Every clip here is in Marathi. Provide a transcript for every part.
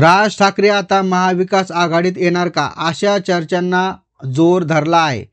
राज ठाकरे आता महाविकास आघाडीत येणार का? अशा चर्चांना जोर धरला आहे.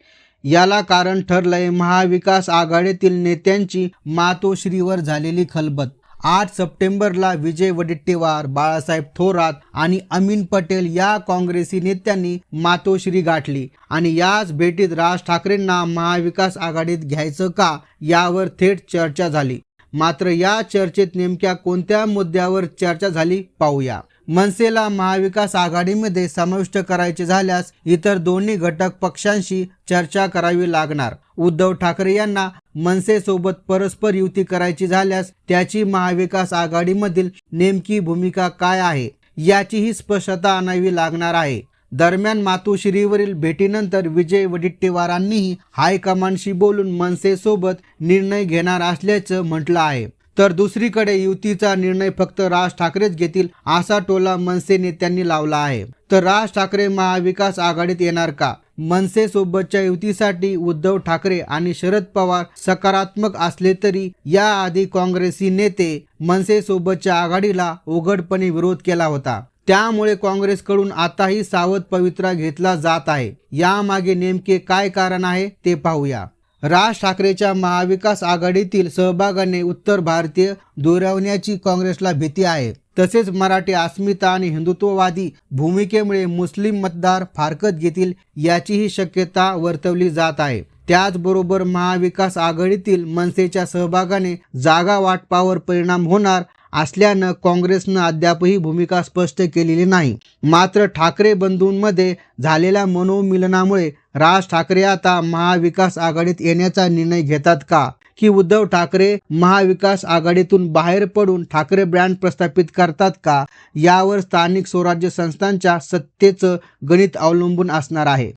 याला कारण ठरलंय महाविकास आघाडीतील नेत्यांची मातोश्रीवर झालेली खलबत. आठ सप्टेंबरला विजय वडेट्टीवार बाळासाहेब थोरात आणि अमीन पटेल या काँग्रेसी नेत्यांनी मातोश्री गाठली. आणि याच भेटीत राज ठाकरेंना महाविकास आघाडीत घ्यायचं का? यावर थेट चर्चा झाली. मात्र या चर्चेत नेमक्या कोणत्या मुद्द्यावर चर्चा झाली पाहूया. मनसेला महाविकास आघाडीमध्ये समाविष्ट करायचे झाल्यास इतर दोन्ही घटक पक्षांशी चर्चा करावी लागणार. उद्धव ठाकरे यांना मनसेसोबत परस्पर युती करायची झाल्यास त्याची महाविकास आघाडीमधील नेमकी भूमिका काय आहे याचीही स्पष्टता आणावी लागणार आहे. दरम्यान मातोश्रीवरील भेटीनंतर विजय वडेट्टीवारांनीही हायकमांडशी बोलून मनसेसोबत निर्णय घेणार असल्याचं म्हटलं आहे. तर दुसरीकडे युतीचा निर्णय फक्त राज ठाकरेच घेतील असा टोला मनसे नेत्यांनी लावला आहे. तर राज ठाकरे महाविकास आघाडीत येणार का? मनसे सोबतच्या युतीसाठी उद्धव ठाकरे आणि शरद पवार सकारात्मक असले तरी याआधी काँग्रेसी नेते मनसे सोबतच्या आघाडीला उघडपणे विरोध केला होता. त्यामुळे काँग्रेसकडून आताही सावध पवित्रा घेतला जात आहे. यामागे नेमके काय कारण आहे ते पाहूया. राज ठाकरेच्या महाविकास आघाडीतील सहभागाने उत्तर भारतीय दुरावण्याची काँग्रेसला भीती आहे. तसेच मराठी अस्मिता आणि हिंदुत्ववादी भूमिकेमुळे मुस्लिम मतदार फारकत घेतील याचीही शक्यता वर्तवली जात आहे. त्याचबरोबर महाविकास आघाडीतील मनसेच्या सहभागाने जागा वाटपावर परिणाम होणार असल्यानं काँग्रेसनं अद्यापही भूमिका स्पष्ट केलेली नाही. मात्र ठाकरे बंधूंमध्ये झालेल्या मनोमिलनामुळे राज ठाकरे आता महाविकास आघाडीत येण्याचा निर्णय घेतात का? की उद्धव ठाकरे महाविकास आघाडीतून बाहेर पडून ठाकरे ब्रँड प्रस्थापित करतात का? यावर स्थानिक स्वराज्य संस्थांच्या सत्तेचं गणित अवलंबून असणार आहे.